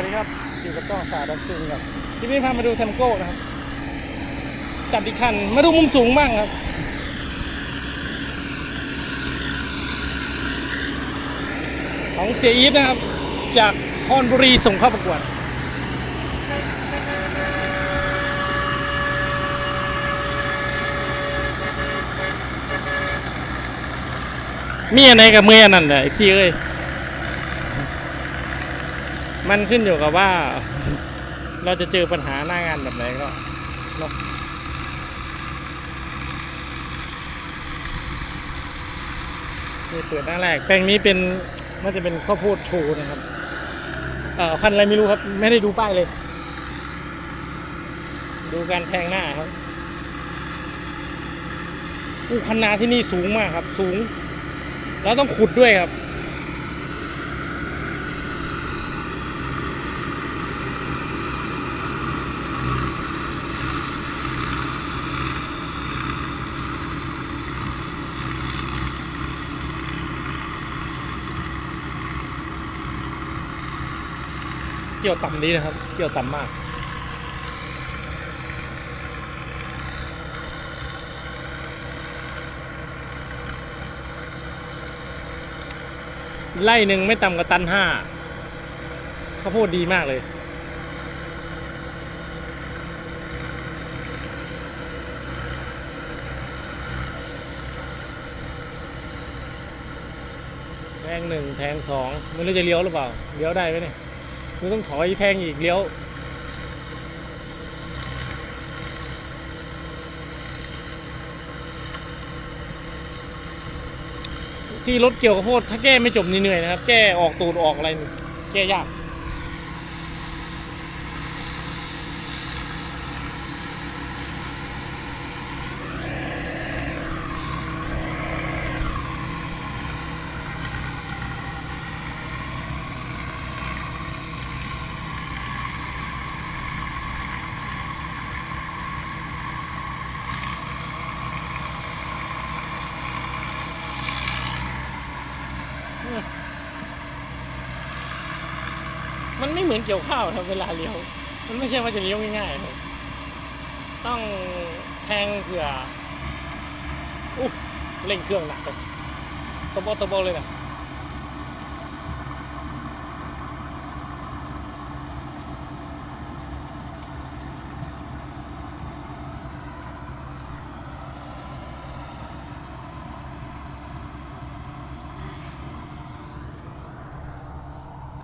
วัสดีครับ อยู่กับจ้องสาดับซิงครับที่นี่พามาดูเทมโก้นะครับ จัดอีกคัน มาดูมุมสูงบ้างครับ ของเสียอีฟนะครับ จากคอนบุรีส่งเข้าประกวดมีอะไรกับเมื่อนั่นแหละเอฟซีเอ้ย มันขึ้นอยู่กับว่า เราจะเจอปัญหาหน้างานแบบไหนก็เนาะนี่เปิดหน้าแรกแปลงนี้เป็นน่าจะเป็นข้าวโพดโชว์นะครับ เอ่อพันอะไรไม่รู้ครับ ไม่ได้ดูป้ายเลย ดูการแทงหน้าครับอู้คันนาที่นี่สูงมากครับ สูง แล้วต้องขุดด้วยครับ เกี่ยวต่ำดีนะครับ เกี่ยวต่ำมาก ไล่หนึ่งไม่ต่ำกว่าตันห้าข้าวโพดดีมากเลยแทงหนึ่งแทงสองไม่รู้จะเลี้ยวหรือเปล่า เลี้ยวได้ไหมเนี่ย คือต้องถอยแพงอีกเลี้ยว ที่รถเกี่ยวข้าวโพดถ้าแก้ไม่จบนี่เหนื่อยนะครับ แก้ออกตูดออกอะไรแก้ยาก มันไม่เหมือนเกี่ยวข้าวครับเวลาเลี้ยว มันไม่ใช่ว่าจะเลี้ยวง่ายๆครับต้องแทงเผื่ออุ๊ยเร่งเครื่องหนักเลยตบโบตบโบเลยนะ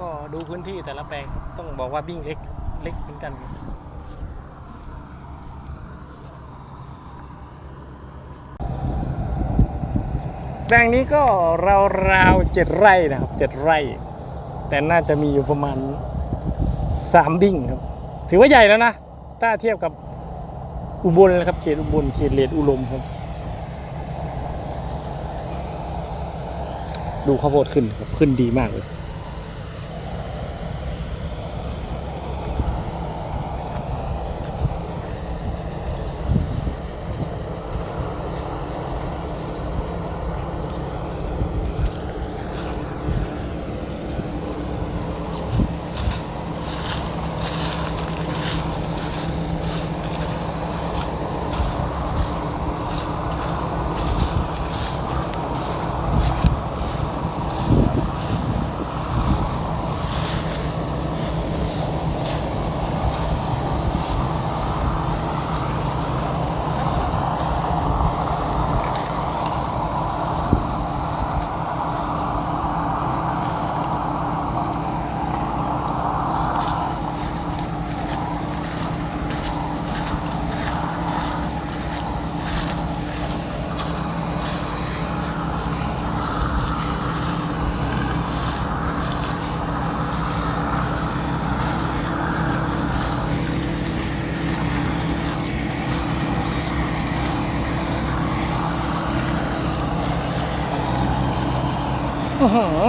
ก็ดูพื้นที่แต่ละแปลงต้องบอกว่าบิ้งเล็กเล็กเหมือนกันแปลงนี้ก็ราวๆเจ็ดไร่นะครับเจ็ดไร่ แต่น่าจะมีอยู่ประมาณสามบิ้งครับ ถือว่าใหญ่แล้วนะ ถ้าเทียบกับอุบลนะครับเขตอุบลเขตเลดอุลมครับ ดูข้าวโพดขึ้นครับขึ้นดีมากเลย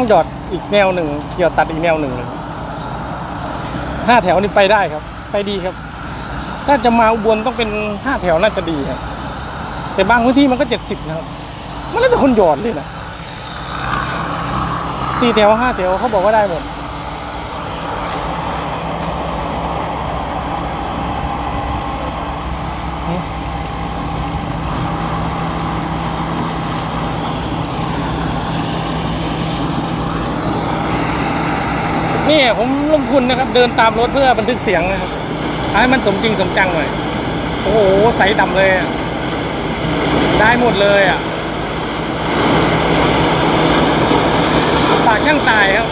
หยอดอีกแนวหนึ่งหยอดตัดอีกแนวหนึ่งเลยห้าแถวนี่ไปได้ครับ ไปดีครับ ถ้าจะมาอุบลต้องเป็นห้าแถวน่าจะดีครับ แต่บางพื้นที่มันก็เจ็ดสิบนะครับ มันแล้วแต่คนหยอดเลยนะสี่แถวห้าแถวเขาบอกว่าได้หมด นี่ผมลงทุนนะครับ เดินตามรถเพื่อบันทึกเสียงนะครับให้มันสมจริงสมจังหน่อย โอ้โห ใสดำเลย ได้หมดเลยอะปากช่างตายครับ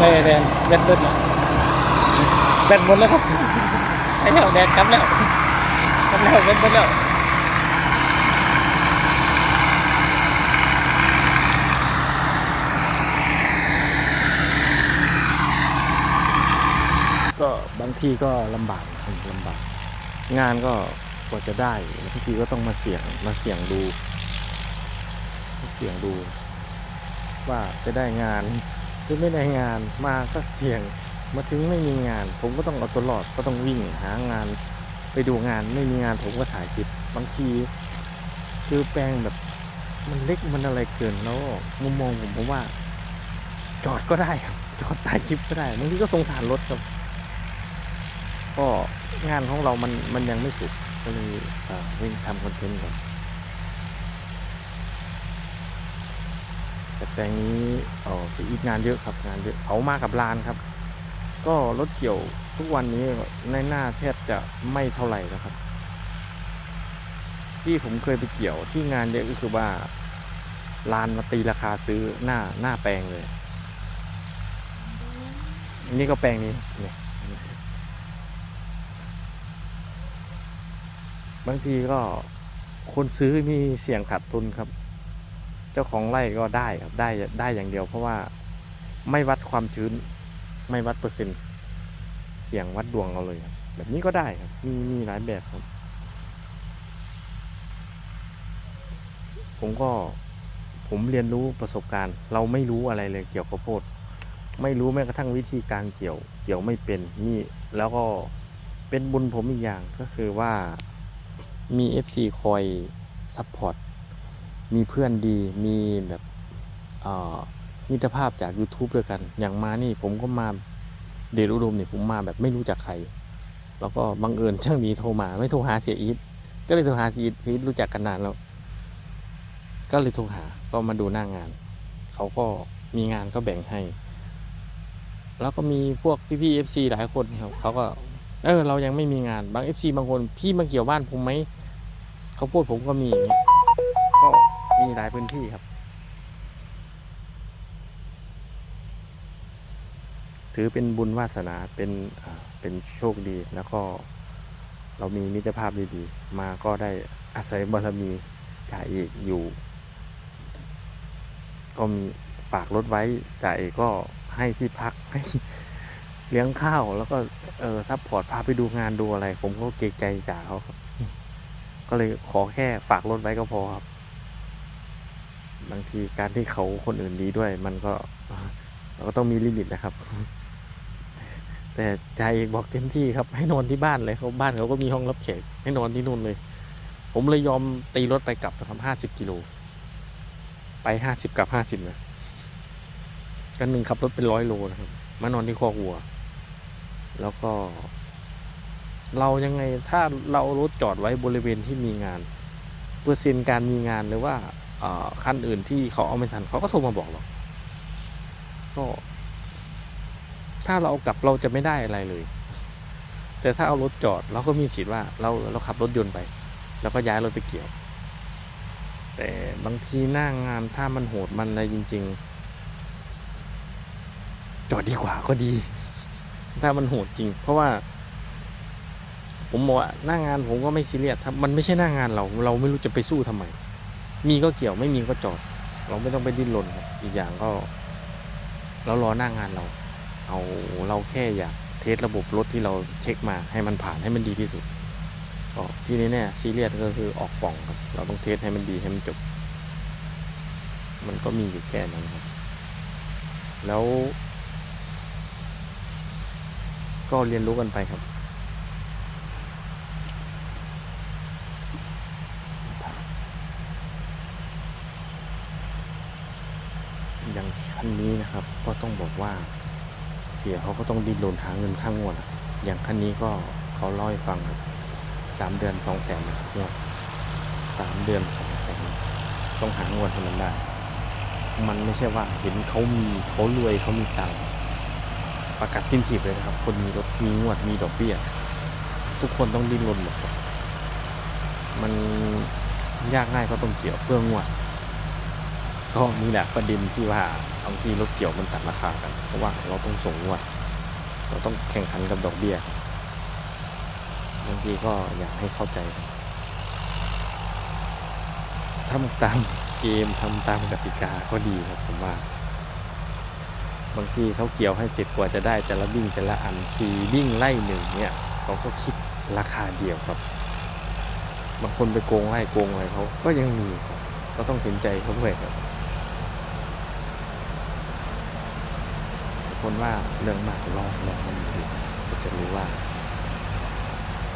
ได้แดนแบตเบิดแล้วแบตหมดแล้วครับไอ้แล้วแดนกลับแล้วกลับแล้วแบตหมดแล้วก็บางที่ก็ลำบากนะลำบาก งานก็กว่าจะได้บางทีก็ต้องมาเสี่ยงมาเสี่ยงดู เสี่ยงดู ว่าจะได้งาน หรือไม่ได้งานมาก็เสี่ยงมาถึงไม่มีงาน ผมก็ต้องเอาตัวรอดก็ต้องวิ่งหางาน ไปดูงานไม่มีงานผมก็ถ่ายคลิปบางทีคือแปลงแบบมันเล็กมันอะไรเกินแล้วมุมมองผมผมว่า จอดก็ได้ครับจอดถ่ายคลิปก็ได้บางทีก็สงสารรถครับก็งานของเรามันมันยังไม่สุดก็เลยวิ่งทำคอนเทนต์ก่อน แต่แปลงนี้เอ๋อสีอีกงานเยอะครับงานเยอะเขามากับลานครับ ก็รถเกี่ยวทุกวันนี้ในหน้าแทบจะไม่เท่าไหร่แล้วครับ ที่ผมเคยไปเกี่ยวที่งานเยอะก็คือว่าลานมาตีราคาซื้อหน้าหน้าแปลงเลย นี่ก็แปลงนี้เนี่ยบางทีก็คนซื้อมีเสี่ยงขาดทุนครับ จ้าของไร่ก็ได้ครับได้ได้อย่างเดียว เพราะว่าไม่วัดความชื้น ไม่วัดเปอร์เซ็นต์เสี่ยงวัดดวงเราเลยครับ แบบนี้ก็ได้ครับมีมีหลายแบบครับ ผมก็ผมเรียนรู้ประสบการณ์ เราไม่รู้อะไรเลยเกี่ยวกับโพดไม่รู้แม้กระทั่งวิธีการเกี่ยว เกี่ยวไม่เป็นนี่แล้วก็เป็นบุญผมอีกอย่างก็คือว่ามี FC คอยซัพพอร์ต มีเพื่อนดีมีแบบมิตรภาพจาก YouTube ด้วยกัน อย่างมานี่ผมก็มาเดชอุดมเนี่ยผมมาแบบไม่รู้จักใคร แล้วก็บังเอิญช่างดีโทรมาไม่โทรหาเสียอีทก็เลยโทรหาเสียอีทรู้จักกันนานแล้ว ก็เลยโทรหาก็มาดูหน้างาน เขาก็มีงานก็แบ่งให้ แล้วก็มีพวกพี่ๆ FC หลายคนครับเขาก็เออเรายังไม่มีงานบาง FC บางคนพี่มาเกี่ยวบ้านผมไหมเขาพูดผมก็มีอย่างเงี้ย มีหลายพื้นที่ครับ ถือเป็นบุญวาสนาเป็นเป็นโชคดีแล้วก็ เรามีมิตรภาพดีๆ มาก็ได้อาศัยบารมีจ่าเอกอยู่ ก็มีฝากรถไว้จ่าเอกก็ให้ที่พักให้เลี้ยงข้าวแล้วก็เออซัพพอร์ตพาไปดูงานดูอะไร ผมก็เกรงใจจ่าเขาก็เลยขอแค่ฝากรถไว้ก็พอครับ บางทีการที่เขาคนอื่นดีด้วย มันก็เราก็ต้องมีลิมิตนะครับ แต่ใจบอกเต็มที่ครับ ให้นอนที่บ้านเลยเขาบ้านเขาก็มีห้องรับแขกให้นอนที่นู่นเลย ผมเลยยอมตีรถไปกลับนะครับห้าสิบกิโลไปห้าสิบกับห้าสิบนะกันหนึ่งขับรถเป็นร้อยโลนะครับ มานอนที่คอกวัว แล้วก็ เรายังไงถ้าเรารถจอดไว้บริเวณที่มีงาน เปอร์เซ็นต์การมีงานหรือว่า เอ่อคันอื่นที่เขาเอาไม่ทันเขาก็โทรมาบอกเราก็ถ้าเราเอากลับเราจะไม่ได้อะไรเลย แต่ถ้าเอารถจอดเราก็มีสิทธิ์ว่าเราเราขับรถยนต์ไป แล้วก็ย้ายรถไปเกี่ยว แต่บางทีหน้างานถ้ามันโหดมันอะไรจริง ๆ จอดดีกว่าก็ดี ถ้ามันโหดจริง เพราะว่า ผมบอกว่าหน้างานผมก็ไม่ซีเรียสถ้ามันไม่ใช่หน้างานเรา เราไม่รู้จะไปสู้ทำไม มีก็เกี่ยวไม่มีก็จอด เราไม่ต้องไปดิ้นรนครับอีกอย่างก็เรารอหน้างานเรา เอาเราแค่อยากเทสระบบรถที่เราเช็คมาให้มันผ่านให้มันดีที่สุดก็ที่นี่เนี่ยซีเรียสก็คือออกปล่องครับ เราต้องเทสให้มันดีให้มันจบ มันก็มีอยู่แค่นั้นครับ แล้ว ก็เรียนรู้กันไปครับ อย่างคั นะครับ ก็ต้องบอกว่าเสียเขาก็ต้องดิ้นรนหาเงินข้างงวดอย่างคันนี้ก็เขาเล่าให้ฟังครับสามเดือนสองแสนงวดสามเดือนสองแสนต้องหางวดให้มันได้ มันไม่ใช่ว่าเห็นเขามีเขารวยเขามีตังค์ประกาศสิ้นขีดเลยนะครับ คนมีรถมีงวดมีดอกเบี้ยทุกคนต้องดิ้นรนหมดครับมันยากง่ายก็ต้องเกี่ยวเพื่องวด ก็นี่แหละประเด็นที่ว่าบางทีรถเกี่ยวมันตัดราคากันเพราะว่าเราต้องส่งงวด เราต้องแข่งขันกับดอกเบี้ยบางทีก็อยากให้เข้าใจทำตามเกมทำตามกติกาก็ดีครับผมว่า บางทีเขาเกี่ยวให้เสร็จกว่าจะได้แต่ละวิ่งแต่ละอันสี่วิ่งไล่หนึ่งเนี่ยเขาก็คิดราคาเดียวครับ บางคนไปโกงไล่โกงอะไรเขาก็ยังมีครับก็ต้องเห็นใจเขาด้วยครับ คนว่าเรื่องมากลองลองมันดูก็จะรู้ว่า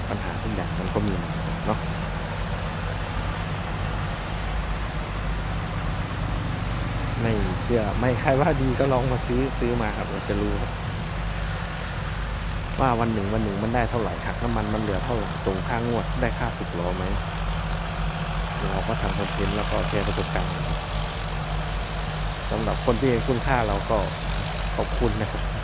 ปัญหาทุกอย่างมันก็มีเนาะไม่เชื่อไม่ใครว่าดีก็ลองมาซื้อซื้อมาครับเราจะรู้ครับว่าวันหนึ่งวันหนึ่งมันได้เท่าไหร่หักน้ำมันมันเหลือเท่าไหร่ตรงค่างวดได้ค่าสิบล้อไหมเราก็ทำคอนเทนต์แล้วก็แชร์ประสบการณ์สำหรับคนที่เห็นคุณค่าเราก็ ขอบคุณนะครับ